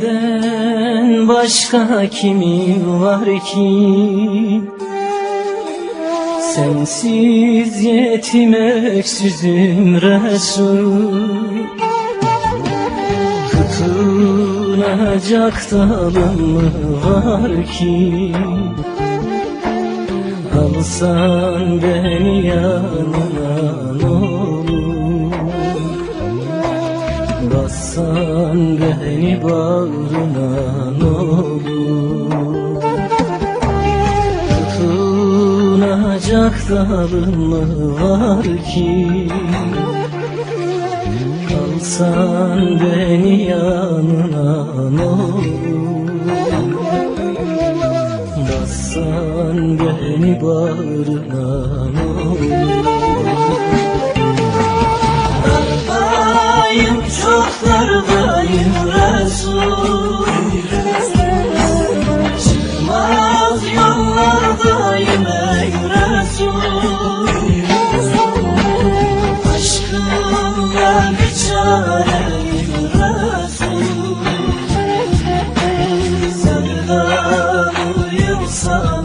Senden başka kimin var ki? Sensiz yetim öksüzüm Resul. Tutunacak dalım mı var ki? Alsan beni yanına ne Bassan beni bağrına ne olur? Tutunacak dalım mı var ki? Alsan beni yanına ne olur? Bassan beni bağrına ne olur Aşkımda bir çare göresin Sevdalıyım sana